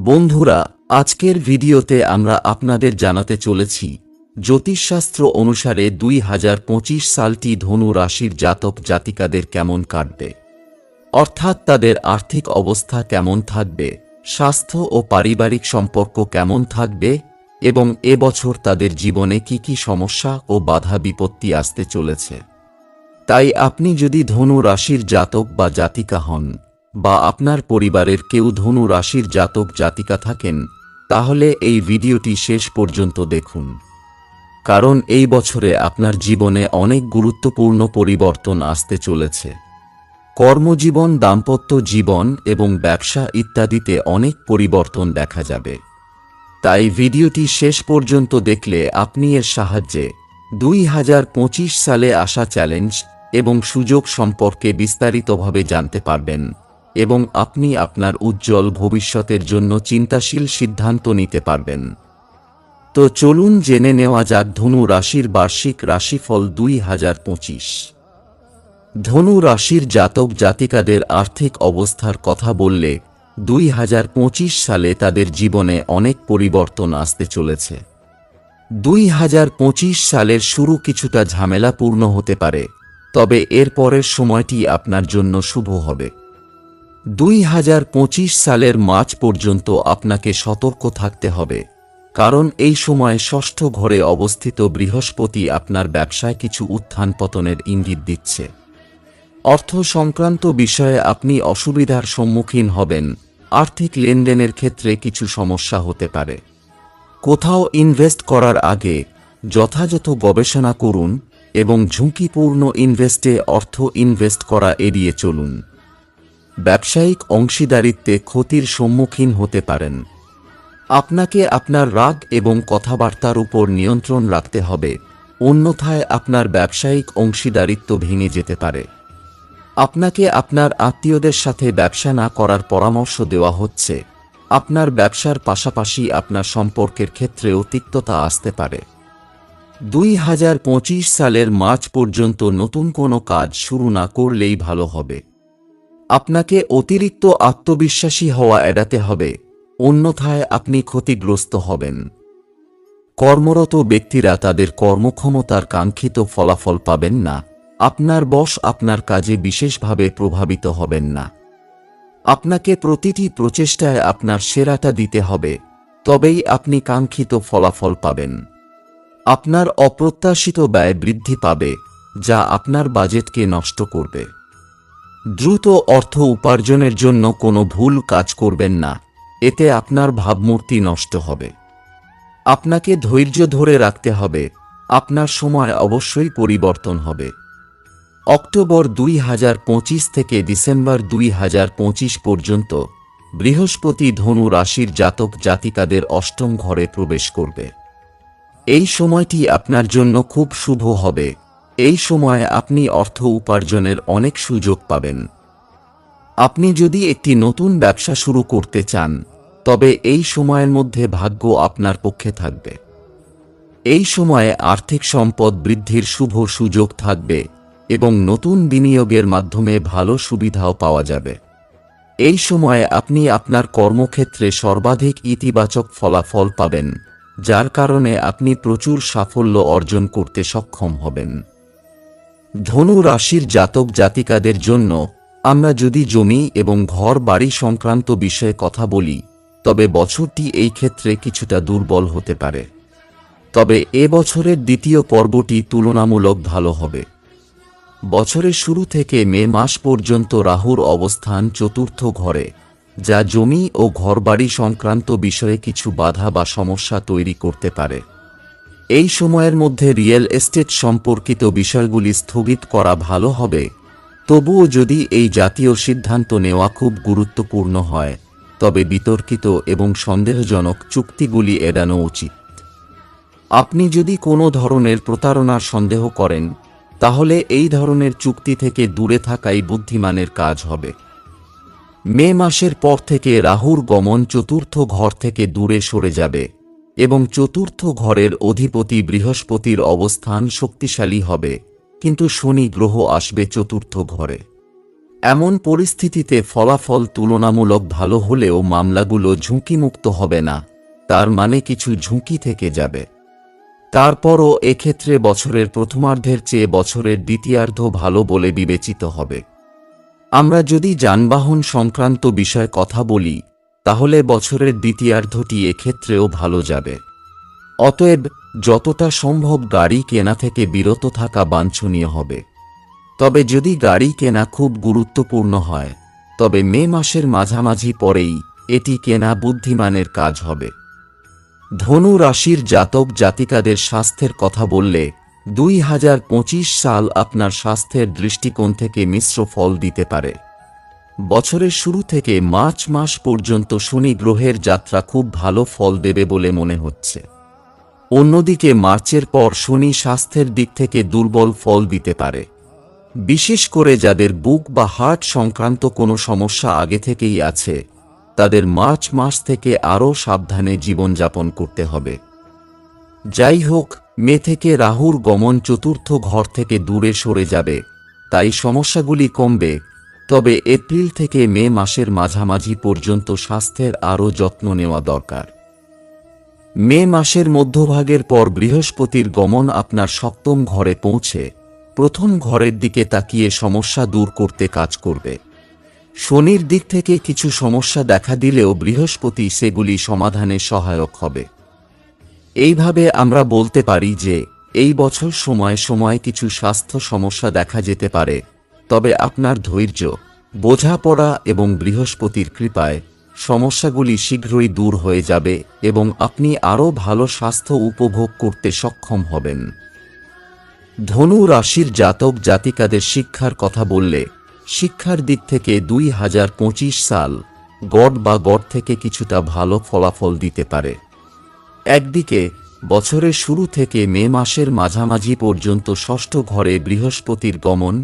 বন্ধুরা, আজকের ভিডিওতে আমরা আপনাদের জানাতে চলেছি, জ্যোতিষশাস্ত্র অনুসারে দুই হাজার পঁচিশ সালটি ধনু রাশির জাতক জাতিকাদের কেমন কাটবে? অর্থাৎ তাদের আর্থিক অবস্থা কেমন থাকবে? স্বাস্থ্য ও পারিবারিক সম্পর্ক কেমন থাকবে? এবং এবছর তাদের জীবনে কি কি সমস্যা ও বাধা বিপত্তি আসতে চলেছে? তাই আপনি যদি ধনু রাশির জাতক বা জাতিকা হন বা আপনার পরিবারের কেউ ধনু রাশির জাতক জাতিকা থাকেন, তাহলে এই ভিডিওটি শেষ পর্যন্ত দেখুন। কারণ এই বছরে আপনার জীবনে অনেক গুরুত্বপূর্ণ পরিবর্তন আসতে চলেছে। কর্মজীবন, দাম্পত্য জীবন এবং ব্যবসা ইত্যাদিতে অনেক পরিবর্তন দেখা যাবে। তাই ভিডিওটি শেষ পর্যন্ত দেখলে আপনি এর সাহায্যে দুই হাজার পঁচিশ সালে আসা চ্যালেঞ্জ এবং সুযোগ সম্পর্কে বিস্তারিতভাবে জানতে পারবেন। এবং আপনি আপনার উজ্জ্বল ভবিষ্যতের জন্য চিন্তাশীল সিদ্ধান্ত নিতে পারবেন। তো চলুন জেনে নেওয়া যাক ধনু রাশির বার্ষিক রাশিফল দুই হাজার পঁচিশ। ধনু রাশির জাতক জাতিকাদের আর্থিক অবস্থার কথা বললে দুই হাজার পঁচিশ সালে তাদের জীবনে অনেক পরিবর্তন আসতে চলেছে। দুই হাজার পঁচিশ সালের শুরু কিছুটা ঝামেলাপূর্ণ হতে পারে, তবে এর পরের সময়টি আপনার জন্য শুভ হবে। দুই হাজার পঁচিশ সালের মার্চ পর্যন্ত আপনাকে সতর্ক থাকতে হবে, কারণ এই সময় ষষ্ঠ ঘরে অবস্থিত বৃহস্পতি আপনার ব্যবসায় কিছু উত্থান পতনের ইঙ্গিত দিচ্ছে। অর্থ সংক্রান্ত বিষয়ে আপনি অসুবিধার সম্মুখীন হবেন, আর্থিক লেনদেনের ক্ষেত্রে কিছু সমস্যা হতে পারে। কোথাও ইনভেস্ট করার আগে যথাযথ গবেষণা করুন এবং ঝুঁকিপূর্ণ ইনভেস্টে অর্থ ইনভেস্ট করা এড়িয়ে চলুন। ব্যবসায়িক অংশীদারিত্বে ক্ষতির সম্মুখীন হতে পারেন। আপনাকে আপনার রাগ এবং কথাবার্তার উপর নিয়ন্ত্রণ রাখতে হবে। অন্যথায় আপনার ব্যবসায়িক অংশীদারিত্ব ভেঙে যেতে পারে। আপনাকে আপনার আত্মীয়দের সাথে ব্যবসা না করার পরামর্শ দেওয়া হচ্ছে। আপনার ব্যবসার পাশাপাশি আপনার সম্পর্কের ক্ষেত্রেও তিক্ততা আসতে পারে। দুই হাজার পঁচিশ সালের মার্চ পর্যন্ত নতুন কোনো কাজ শুরু না করলেই ভালো হবে। আপনাকে অতিরিক্ত আত্মবিশ্বাসী হওয়া এড়াতে হবে। অন্যথায় আপনি ক্ষতিগ্রস্ত হবেন। কর্মরত ব্যক্তিরা তাদের কর্মক্ষমতার কাঙ্ক্ষিত ফলাফল পাবেন না। আপনার বশ আপনার কাজে বিশেষভাবে প্রভাবিত হবেন না। আপনাকে প্রতিটি প্রচেষ্টায় আপনার সেরাটা দিতে হবে, তবেই আপনি কাঙ্ক্ষিত ফলাফল পাবেন। আপনার অপ্রত্যাশিত ব্যয় বৃদ্ধি পাবে, যা আপনার বাজেটকে নষ্ট করবে। দ্রুত অর্থ উপার্জনের জন্য কোনো ভুল কাজ করবেন না। এতে আপনার ভাবমূর্তি নষ্ট হবে। আপনাকে ধৈর্য ধরে রাখতে হবে। আপনার সময় অবশ্যই পরিবর্তন হবে। অক্টোবর দুই হাজার পঁচিশ থেকে ডিসেম্বর দুই হাজার পঁচিশ পর্যন্ত বৃহস্পতি ধনু রাশির জাতক জাতিকাদের অষ্টম ঘরে প্রবেশ করবে। এই সময়টি আপনার জন্য খুব শুভ হবে। এই সময় আপনি অর্থ উপার্জনের অনেক সুযোগ পাবেন। আপনি যদি একটি নতুন ব্যবসা শুরু করতে চান, তবে এই সময়ের মধ্যে ভাগ্য আপনার পক্ষে থাকবে। এই সময়ে আর্থিক সম্পদ বৃদ্ধির শুভ সুযোগ থাকবে এবং নতুন বিনিয়োগের মাধ্যমে ভালো সুবিধাও পাওয়া যাবে। এই সময়ে আপনি আপনার কর্মক্ষেত্রে সর্বাধিক ইতিবাচক ফলাফল পাবেন, যার কারণে আপনি প্রচুর সাফল্য অর্জন করতে সক্ষম হবেন। ধনু রাশির জাতক জাতিকাদের জন্য আমরা যদি জমি এবং ঘর বাড়ি সংক্রান্ত বিষয়ে কথা বলি, তবে বছরটি এই ক্ষেত্রে কিছুটা দুর্বল হতে পারে। তবে এ বছরের দ্বিতীয় পর্বটি তুলনামূলক ভালো হবে। বছরের শুরু থেকে মে মাস পর্যন্ত রাহুর অবস্থান চতুর্থ ঘরে, যা জমি ও ঘরবাড়ি সংক্রান্ত বিষয়ে কিছু বাধা বা সমস্যা তৈরি করতে পারে। এই সময়ের মধ্যে রিয়েল এস্টেট সম্পর্কিত বিষয়গুলি স্থগিত করা ভালো হবে। তবুও যদি এই জাতীয় সিদ্ধান্ত নেওয়া খুব গুরুত্বপূর্ণ হয়, তবে বিতর্কিত এবং সন্দেহজনক চুক্তিগুলি এড়ানো উচিত। আপনি যদি কোনো ধরনের প্রতারণার সন্দেহ করেন, তাহলে এই ধরনের চুক্তি থেকে দূরে থাকাই বুদ্ধিমানের কাজ হবে। মে মাসের পর থেকে রাহুর গমন চতুর্থ ঘর থেকে দূরে সরে যাবে। এবং চতুর্থ ঘরের অধিপতি বৃহস্পতির অবস্থান শক্তিশালী হবে, কিন্তু শনি গ্রহ আসবে চতুর্থ ঘরে। এমন পরিস্থিতিতে ফলাফল তুলনামূলক ভালো হলেও মামলাগুলো ঝুঁকিমুক্ত হবে না, তার মানে কিছু ঝুঁকি থেকে যাবে। তারপরও এক্ষেত্রে বছরের প্রথমার্ধের চেয়ে বছরের দ্বিতীয়ার্ধ ভালো বলে বিবেচিত হবে। আমরা যদি যানবাহন সংক্রান্ত বিষয়ে কথা বলি তাহলে বছরের দ্বিতীয়ার্ধটি এক্ষেত্রেও ভালো যাবে। অতএব, যতটা সম্ভব গাড়ি কেনা থেকে বিরত থাকা বাঞ্ছনীয় হবে। তবে যদি গাড়ি কেনা খুব গুরুত্বপূর্ণ হয়, তবে মে মাসের মাঝামাঝি পরেই এটি কেনা বুদ্ধিমানের কাজ হবে। ধনু রাশির জাতক জাতিকাদের স্বাস্থ্যের কথা বললে, দুই হাজার পঁচিশ সাল আপনার স্বাস্থ্যের দৃষ্টিকোণ থেকে মিশ্র ফল দিতে পারে। বছরের শুরু থেকে মার্চ মাস পর্যন্ত শনি গ্রহের যাত্রা খুব ভালো ফল দেবে বলে মনে হচ্ছে। অন্যদিকে মার্চের পর শনি স্বাস্থ্যের দিক থেকে দুর্বল ফল দিতে পারে। বিশেষ করে যাদের বুক বা হার্ট সংক্রান্ত কোনো সমস্যা আগে থেকেই আছে, তাদের মার্চ মাস থেকে আরও সাবধানে জীবনযাপন করতে হবে। যাই হোক, মে থেকে রাহুর গমন চতুর্থ ঘর থেকে দূরে সরে যাবে, তাই সমস্যাগুলি কমবে। তবে এপ্রিল থেকে মে মাসের মাঝামাঝি পর্যন্ত স্বাস্থ্যের আরও যত্ন নেওয়া দরকার। মে মাসের মধ্যভাগের পর বৃহস্পতির গমন আপনার সপ্তম ঘরে পৌঁছে প্রথম ঘরের দিকে তাকিয়ে সমস্যা দূর করতে কাজ করবে। শনির দিক থেকে কিছু সমস্যা দেখা দিলেও বৃহস্পতি সেগুলি সমাধানে সহায়ক হবে। এইভাবে আমরা বলতে পারি যে, এই বছর সময় সময় কিছু স্বাস্থ্য সমস্যা দেখা যেতে পারে তবে আপনার ধৈর্য, বোঝাপড়া এবং বৃহস্পতির কৃপায় সমস্যাগুলি শীঘ্রই দূর হয়ে যাবে এবং আপনি আরও ভালো স্বাস্থ্য উপভোগ করতে সক্ষম হবেন। ধনু রাশির জাতক জাতিকাদের শিক্ষার কথা বললে, শিক্ষার দিক থেকে দুই হাজার পঁচিশ সাল গড় বা গড় থেকে কিছুটা ভালো ফলাফল দিতে পারে। একদিকে, বছরের শুরু থেকে মে মাসের মাঝামাঝি পর্যন্ত ষষ্ঠ ঘরে বৃহস্পতির গমন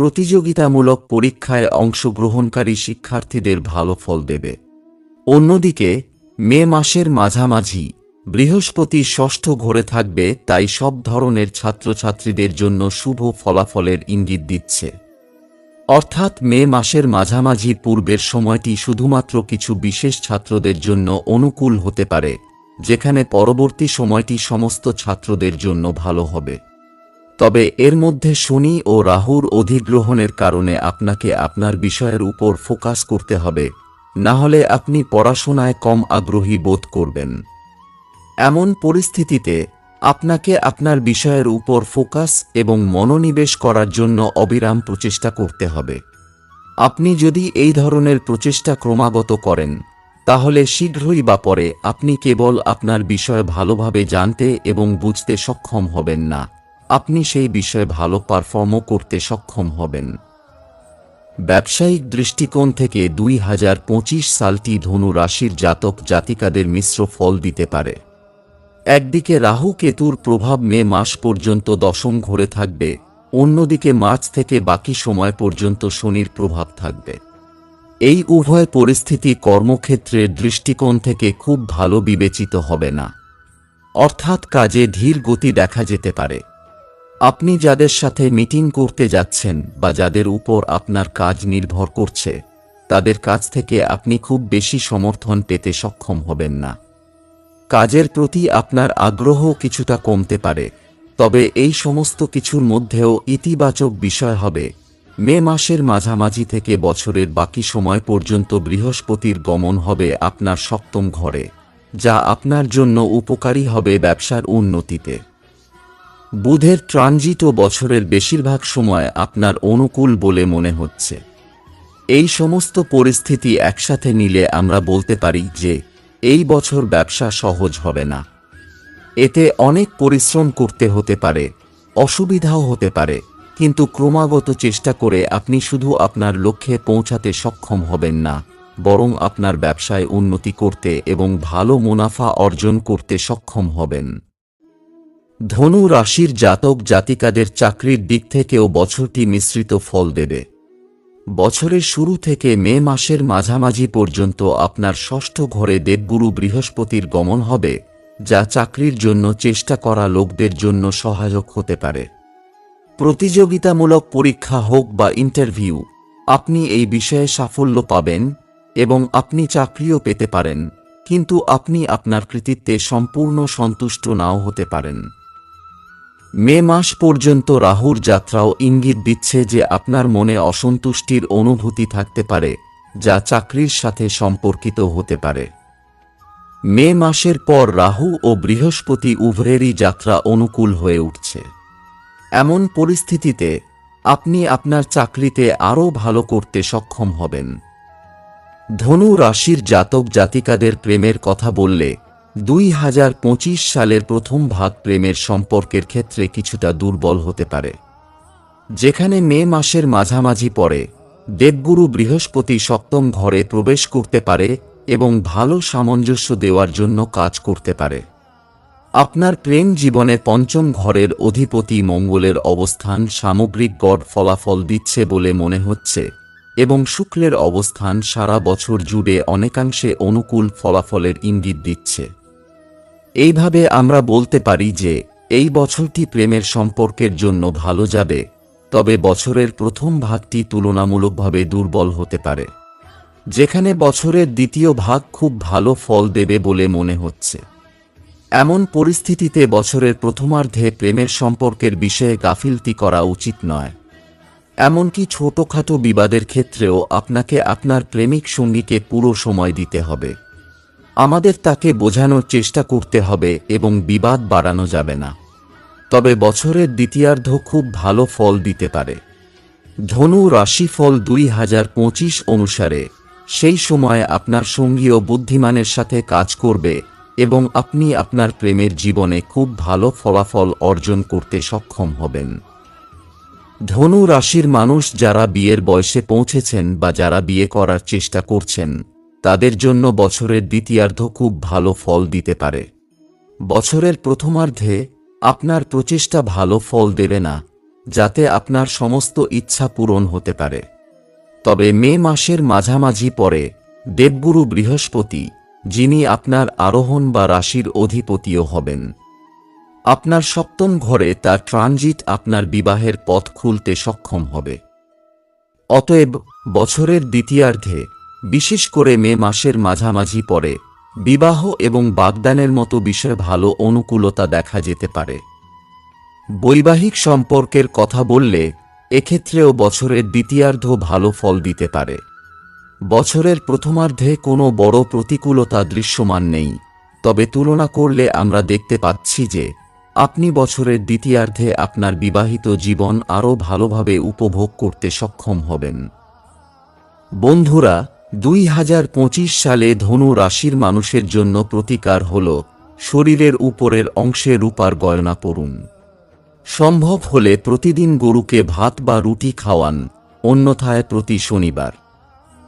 প্রতিযোগিতামূলক পরীক্ষায় অংশগ্রহণকারী শিক্ষার্থীদের ভালো ফল দেবে। অন্যদিকে, মে মাসের মাঝামাঝি বৃহস্পতি ষষ্ঠ ঘরে থাকবে, তাই সব ধরনের ছাত্রছাত্রীদের জন্য শুভ ফলাফলের ইঙ্গিত দিচ্ছে। অর্থাৎ মে মাসের মাঝামাঝি পূর্বের সময়টি শুধুমাত্র কিছু বিশেষ ছাত্রদের জন্য অনুকূল হতে পারে, যেখানে পরবর্তী সময়টি সমস্ত ছাত্রদের জন্য ভালো হবে। তবে এর মধ্যে শনি ও রাহুর অধিগ্রহণের কারণে আপনাকে আপনার বিষয়ের উপর ফোকাস করতে হবে, না হলে আপনি পড়াশোনায় কম আগ্রহী বোধ করবেন। এমন পরিস্থিতিতে আপনাকে আপনার বিষয়ের উপর ফোকাস এবং মনোনিবেশ করার জন্য অবিরাম প্রচেষ্টা করতে হবে। আপনি যদি এই ধরনের প্রচেষ্টা ক্রমাগত করেন, তাহলে শীঘ্রই বা পরে আপনি কেবল আপনার বিষয় ভালোভাবে জানতে এবং বুঝতে সক্ষম হবেন না। আপনি সেই বিষয়ে ভালো পারফর্মও করতে সক্ষম হবেন। ব্যবসায়িক দৃষ্টিকোণ থেকে দুই হাজার পঁচিশ সালটি ধনু রাশির জাতক জাতিকাদের মিশ্র ফল দিতে পারে। একদিকে রাহু কেতুর প্রভাব মে মাস পর্যন্ত দশম ঘরে থাকবে, অন্যদিকে মার্চ থেকে বাকি সময় পর্যন্ত শনির প্রভাব থাকবে। এই উভয় পরিস্থিতি কর্মক্ষেত্রের দৃষ্টিকোণ থেকে খুব ভালো বিবেচিত হবে না। অর্থাৎ কাজে ধীর গতি দেখা যেতে পারে। আপনি যাদের সাথে মিটিং করতে যাচ্ছেন বা যাদের উপর আপনার কাজ নির্ভর করছে, তাদের কাছ থেকে আপনি খুব বেশি সমর্থন পেতে সক্ষম হবেন না। কাজের প্রতি আপনার আগ্রহ কিছুটা কমতে পারে, তবে এই সমস্ত কিছুর মধ্যেও ইতিবাচক বিষয় হবে। মে মাসের মাঝামাঝি থেকে বছরের বাকি সময় পর্যন্ত বৃহস্পতির গমন হবে আপনার সপ্তম ঘরে, যা আপনার জন্য উপকারী হবে ব্যবসার উন্নতিতে। বুধের ট্রানজিট বছরের বেশিরভাগ সময় আপনার অনুকূল বলে মনে হচ্ছে। এই সমস্ত পরিস্থিতি একসাথে নিলে আমরা বলতে পারি যে, এই বছর ব্যবসা সহজ হবে না। এতে অনেক পরিশ্রম করতে হতে পারে, অসুবিধাও হতে পারে, কিন্তু ক্রমাগত চেষ্টা করে আপনি শুধু আপনার লক্ষ্যে পৌঁছাতে সক্ষম হবেন না, বরং আপনার ব্যবসায় উন্নতি করতে এবং ভালো মুনাফা অর্জন করতে সক্ষম হবেন। ধনু রাশির জাতক জাতিকাদের চাকরির দিক থেকেও বছরটি মিশ্রিত ফল দেবে। বছরের শুরু থেকে মে মাসের মাঝামাঝি পর্যন্ত আপনার ষষ্ঠ ঘরে দেবগুরু বৃহস্পতির গমন হবে, যা চাকরির জন্য চেষ্টা করা লোকদের জন্য সহায়ক হতে পারে। প্রতিযোগিতামূলক পরীক্ষা হোক বা ইন্টারভিউ, আপনি এই বিষয়ে সাফল্য পাবেন এবং আপনি চাকরিও পেতে পারেন, কিন্তু আপনি আপনার কৃতিত্বে সম্পূর্ণ সন্তুষ্ট নাও হতে পারেন। মে মাস পর্যন্ত রাহুর যাত্রাও ইঙ্গিত দিচ্ছে যে আপনার মনে অসন্তুষ্টির অনুভূতি থাকতে পারে, যা চাকরির সাথে সম্পর্কিত হতে পারে। মে মাসের পর রাহু ও বৃহস্পতি উভয়েরই যাত্রা অনুকূল হয়ে উঠছে। এমন পরিস্থিতিতে আপনি আপনার চাকরিতে আরও ভালো করতে সক্ষম হবেন। ধনু রাশির জাতক জাতিকাদের প্রেমের কথা বললে দুই হাজার পঁচিশ সালের প্রথম ভাগ প্রেমের সম্পর্কের ক্ষেত্রে কিছুটা দুর্বল হতে পারে। যেখানে মে মাসের মাঝামাঝি পরে দেবগুরু বৃহস্পতি সপ্তম ঘরে প্রবেশ করতে পারে এবং ভালো সামঞ্জস্য দেওয়ার জন্য কাজ করতে পারে। আপনার প্রেম জীবনে পঞ্চম ঘরের অধিপতি মঙ্গলের অবস্থান সামগ্রিক গড় ফলাফল দিচ্ছে বলে মনে হচ্ছে এবং শুক্লের অবস্থান সারা বছর জুড়ে অনেকাংশে অনুকূল ফলাফলের ইঙ্গিত দিচ্ছে। এইভাবে আমরা বলতে পারি যে, এই বছরটি প্রেমের সম্পর্কের জন্য ভালো যাবে, তবে বছরের প্রথম ভাগটি তুলনামূলকভাবে দুর্বল হতে পারে। যেখানে বছরের দ্বিতীয় ভাগ খুব ভালো ফল দেবে বলে মনে হচ্ছে। এমন পরিস্থিতিতে বছরের প্রথমার্ধে প্রেমের সম্পর্কের বিষয়ে গাফিলতি করা উচিত নয়। এমনকি ছোটখাটো বিবাদের ক্ষেত্রেও আপনাকে আপনার প্রেমিক সঙ্গীকে পুরো সময় দিতে হবে। আমাদের তাকে বোঝানোর চেষ্টা করতে হবে এবং বিবাদ বাড়ানো যাবে না। তবে বছরের দ্বিতীয়ার্ধ খুব ভালো ফল দিতে পারে। ধনু রাশিফল দুই হাজার পঁচিশ অনুসারে, সেই সময় আপনার সঙ্গীও বুদ্ধিমানের সাথে কাজ করবে এবং আপনি আপনার প্রেমের জীবনে খুব ভালো ফলাফল অর্জন করতে সক্ষম হবেন। ধনু রাশির মানুষ যারা বিয়ের বয়সে পৌঁছেছেন বা যারা বিয়ে করার চেষ্টা করছেন তাদের জন্য বছরের দ্বিতীয়ার্ধ খুব ভালো ফল দিতে পারে। বছরের প্রথমার্ধে আপনার প্রচেষ্টা ভালো ফল দেবে না, যাতে আপনার সমস্ত ইচ্ছা পূরণ হতে পারে। তবে মে মাসের মাঝামাঝি পরে দেবগুরু বৃহস্পতি, যিনি আপনার আরোহণ বা রাশির অধিপতিও হবেন। আপনার সপ্তম ঘরে তার ট্রানজিট আপনার বিবাহের পথ খুলতে সক্ষম হবে। অতএব বছরের দ্বিতীয়ার্ধে বিশেষ করে মে মাসের মাঝামাঝি পরে, বিবাহ এবং বাগদানের মতো বিষয়ে ভালো অনুকূলতা দেখা যেতে পারে। বৈবাহিক সম্পর্কের কথা বললে, এক্ষেত্রেও বছরের দ্বিতীয়ার্ধ ভালো ফল দিতে পারে। বছরের প্রথমার্ধে কোনো বড় প্রতিকূলতা দৃশ্যমান নেই, তবে তুলনা করলে আমরা দেখতে পাচ্ছি যে, আপনি বছরের দ্বিতীয়ার্ধে আপনার বিবাহিত জীবন আরও ভালোভাবে উপভোগ করতে সক্ষম হবেন। বন্ধুরা দুই হাজার পঁচিশ সালে ধনু রাশির মানুষের জন্য প্রতিকার হল শরীরের উপরের অংশে রূপার গয়না পরুন। সম্ভব হলে প্রতিদিন গরুকে ভাত বা রুটি খাওয়ান, অন্যথায় প্রতি শনিবার।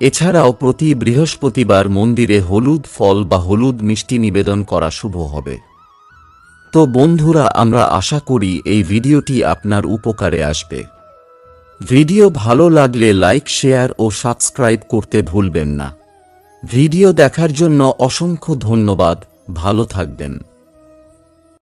এছাড়াও প্রতি বৃহস্পতিবার মন্দিরে হলুদ ফল বা হলুদ মিষ্টি নিবেদন করা শুভ হবে। তো বন্ধুরা, আমরা আশা করি এই ভিডিওটি আপনার উপকারে আসবে। ভিডিও ভালো লাগলে লাইক, শেয়ার ও সাবস্ক্রাইব করতে ভুলবেন না। ভিডিও দেখার জন্য অসংখ্য ধন্যবাদ। ভালো থাকবেন।